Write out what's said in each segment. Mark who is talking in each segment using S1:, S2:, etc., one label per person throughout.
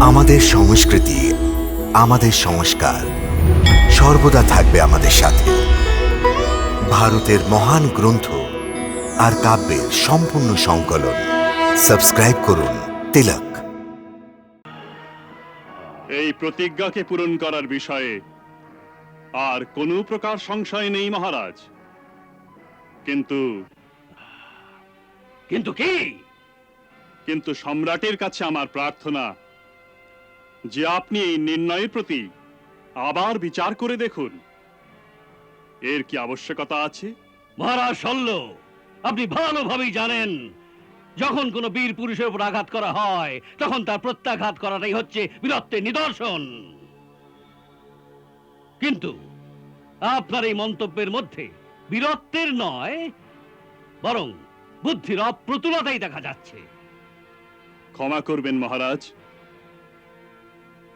S1: আমাদের সংস্কৃতি আমাদের সংস্কার সর্বদা থাকবে আমাদের সাথে। ভারতের মহান গ্রন্থ আর কাব্যের সম্পূর্ণ সংকলন। সাবস্ক্রাইব করুন তিলক।
S2: এই প্রতিজ্ঞাকে পূরণ করার বিষয়ে আর কোনো প্রকার সংশয় নেই মহারাজ। কিন্তু
S3: কিন্তু কি?
S2: কিন্তু সম্রাটের কাছে আমার প্রার্থনা যে আপনি এই নির্ণয়ের প্রতি আবার বিচার করে দেখুন। এর কি আবশ্যকতা আছে?
S3: মহারাজ শল্য। আপনি ভালোভাবেই জানেন যখন কোনো বীর পুরুষের উপর আঘাত করা হয় তখন তার প্রত্যাঘাত করাটাই হচ্ছে বীরত্বের নিদর্শন। কিন্তু আপনার এই মন্তব্যের মধ্যে বীরত্বের নয় বরং বুদ্ধির অপ্রতুলতাই দেখা যাচ্ছে।
S2: ক্ষমা করবেন মহারাজ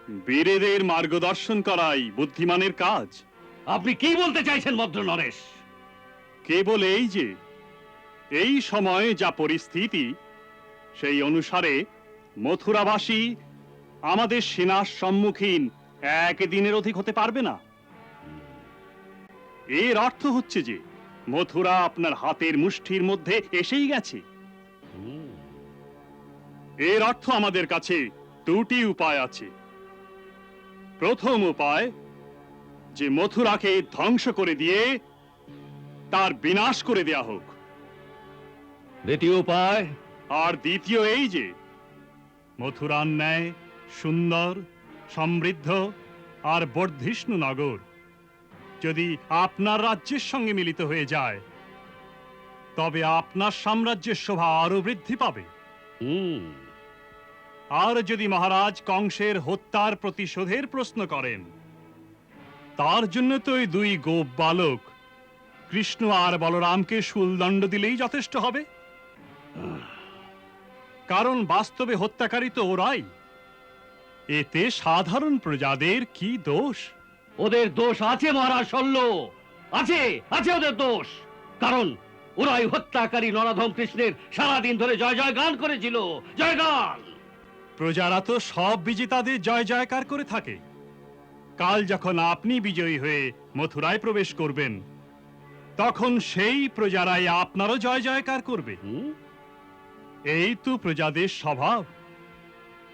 S2: বীরেদের মার্গদর্শন করাই বুদ্ধিমানের কাজ।
S3: আপনি কি বলতে চাইছেন মদ্র নরেশ?
S2: কেবল এই যে এই সময়ে যা পরিস্থিতি সেই অনুসারে মথুরাবাসী আমাদের সেনার সম্মুখীন একদিনের অধিক হতে পারবে না। এর অর্থ হচ্ছে যে মথুরা আপনার হাতের মুষ্টির মধ্যে এসেই গেছে। এর অর্থ আমাদের কাছে দুটি উপায় আছে। প্রথম উপায় যে মথুরাকে ধ্বংস করে দিয়ে তার বিনাশ করে দেয়া হোক।
S3: দ্বিতীয় উপায়
S2: আর দ্বিতীয় এই যে মথুরার ন্যায় সুন্দর সমৃদ্ধ আর বর্ধিষ্ণু নগর যদি আপনার রাজ্যের সঙ্গে মিলিত হয়ে যায় তবে আপনার সাম্রাজ্যের শোভা আরও বৃদ্ধি পাবে।
S3: হুম।
S2: আর যদি মহারাজ কংসের হত্যার প্রতিশোধের প্রশ্ন করেন, তার জন্য তো ওই দুই গোপ বালক কৃষ্ণ আর বলরামকে শুলদণ্ড দিলেই যথেষ্ট হবে। কারণ বাস্তবে হত্যাকারী তো ওরাই। এতে সাধারণ প্রজাদের কি দোষ?
S3: ওদের দোষ আছে মহারাজ শল্য। আছে আছে ওদের দোষ। কারণ ওরাই হত্যাকারী নরাধম কৃষ্ণের সারাদিন ধরে জয় জয় গান করেছিল। জয় গান
S2: প্রজারা তো সব বিজেতাদের জয় জয়কার করে থাকে। কাল যখন আপনি বিজয়ী হয়ে মথুরায় প্রবেশ করবেন তখন সেই প্রজারাই আপনারও জয় জয়কার করবে। এই তো প্রজাদের স্বভাব।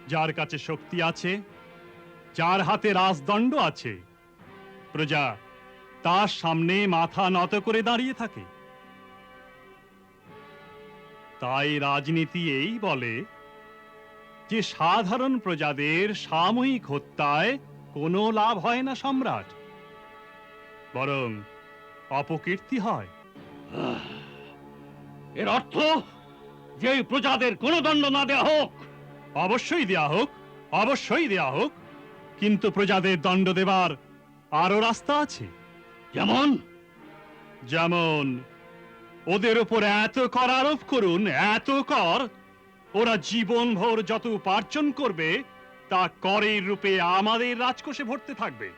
S2: যার কাছে শক্তি আছে যার হাতে রাজদণ্ড আছে প্রজা তার সামনে মাথা নত করে দাঁড়িয়ে থাকে। তাই রাজনীতি এই বলে যে সাধারণ প্রজাদের সাময়িক হত্যায় কোনো লাভ হয় না সম্রাট। বরং অপকীর্তি হয়।
S3: এর অর্থ যে প্রজাদের কোনো দণ্ড না দেওয়া হোক।
S2: অবশ্যই দেয়া হোক অবশ্যই দেয়া হোক কিন্তু প্রজাদের দণ্ড দেবার আরও রাস্তা আছে।
S3: যেমন?
S2: যেমন ওদের উপর এত কর আরোপ করুন এত কর ওরা জীবনভর যত উপার্জন করবে, তা করের রূপে আমাদের রাজকোষে ভরতে থাকবে।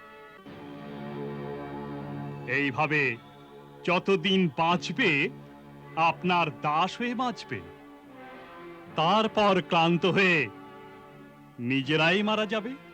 S2: এইভাবে যতদিন বাঁচবে, আপনার দাস হয়ে বাঁচবে। তারপর ক্লান্ত হয়ে নিজেরাই মারা যাবে।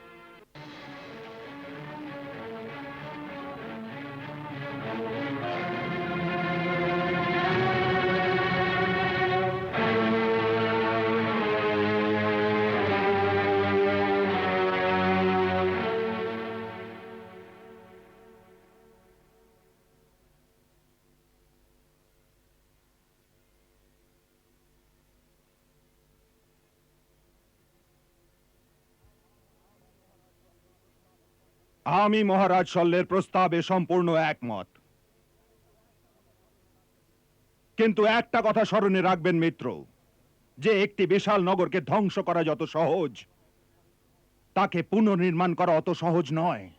S4: আমি মহারাজ শল্যের প্রস্তাবে সম্পূর্ণ একমত। কিন্তু একটা কথা স্মরণে রাখবেন মিত্র, যে একটি বিশাল নগরকে ধ্বংস করা যত সহজ, তাকে পুনর্নির্মাণ করা অত সহজ নয়।